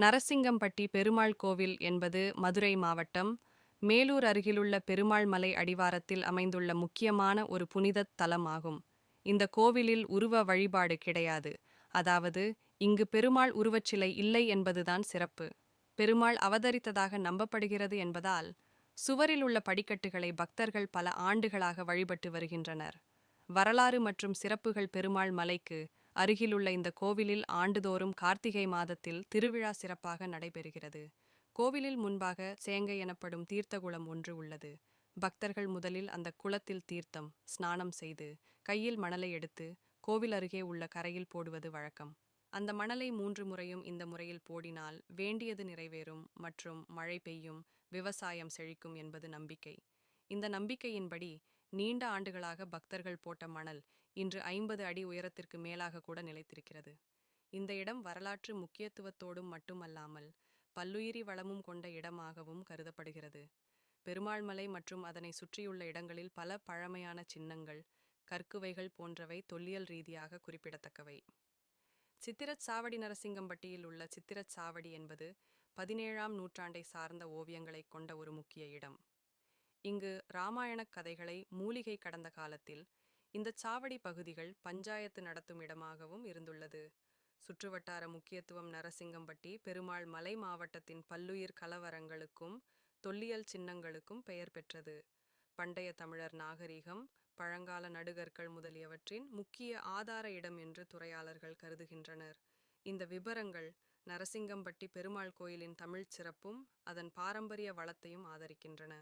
நரசிங்கம்பட்டி பெருமாள் கோவில் என்பது மதுரை மாவட்டம். மேலூர் அருகிலுள்ள பெருமாள் மலை அடிவாரத்தில் அமைந்துள்ள முக்கியமான ஒரு புனிதத் தலமாகும். இந்த கோவிலில் உருவ வழிபாடு கிடையாது. அதாவது இங்கு பெருமாள் உருவச்சிலை இல்லை என்பதுதான் சிறப்பு. பெருமாள் அவதரித்ததாக நம்பப்படுகிறது என்பதால் சுவரில் உள்ள படிக்கட்டுகளை பக்தர்கள் பல ஆண்டுகளாக வழிபட்டு வருகின்றனர். வரலாறு மற்றும் சிறப்புகள் பெருமாள் மலைக்கு அருகிலுள்ள இந்த கோவிலில் ஆண்டுதோறும் கார்த்திகை மாதத்தில் திருவிழா சிறப்பாக நடைபெறுகிறது. கோவிலில் முன்பாக சேங்கை எனப்படும் தீர்த்தகுளம் ஒன்று உள்ளது. பக்தர்கள் முதலில் அந்த குளத்தில் தீர்த்தம் ஸ்நானம் செய்து கையில் மணலை எடுத்து கோவில் அருகே உள்ள கரையில் போடுவது வழக்கம். அந்த மணலை மூன்று முறையும் இந்த முறையில் போடினால் வேண்டியது நிறைவேறும் மற்றும் மழை பெய்யும் விவசாயம் செழிக்கும் என்பது நம்பிக்கை. இந்த நம்பிக்கையின்படி நீண்ட ஆண்டுகளாக பக்தர்கள் போட்ட மணல் இன்று ஐம்பது அடி உயரத்திற்கு மேலாக கூட நிலைத்திருக்கிறது. இந்த இடம் வரலாற்று முக்கியத்துவத்தோடும் மட்டுமல்லாமல் பல்லுயிரி வளமும் கொண்ட இடமாகவும் கருதப்படுகிறது. பெருமாள் மலை மற்றும் அதனை சுற்றியுள்ள இடங்களில் பல பழமையான சின்னங்கள் கற்குவைகள் போன்றவை தொல்லியல் ரீதியாக குறிப்பிடத்தக்கவை. சித்திரச் சாவடி நரசிங்கம்பட்டியில் உள்ள சித்திரச் சாவடி என்பது பதினேழாம் நூற்றாண்டை சார்ந்த ஓவியங்களைக் கொண்ட ஒரு முக்கிய இடம். இங்கு இராமாயணக் கதைகளை மூலிகை கடந்த காலத்தில் இந்தச் சாவடி பகுதிகள் பஞ்சாயத்து நடத்தும் இடமாகவும் இருந்துள்ளது. சுற்றுவட்டார முக்கியத்துவம் நரசிங்கம்பட்டி பெருமாள் மலை மாவட்டத்தின் பல்லுயிர் கலவரங்களுக்கும் தொல்லியல் சின்னங்களுக்கும் பெயர் பெற்றது. பண்டைய தமிழர் நாகரிகம் பழங்கால நடுகற்கள் முதலியவற்றின் முக்கிய ஆதார இடம் என்று துறையாளர்கள் கருதுகின்றனர். இந்த விபரங்கள் நரசிங்கம்பட்டி பெருமாள் கோயிலின் தமிழ்ச் சிறப்பும் அதன் பாரம்பரிய வளத்தையும் ஆதரிக்கின்றன.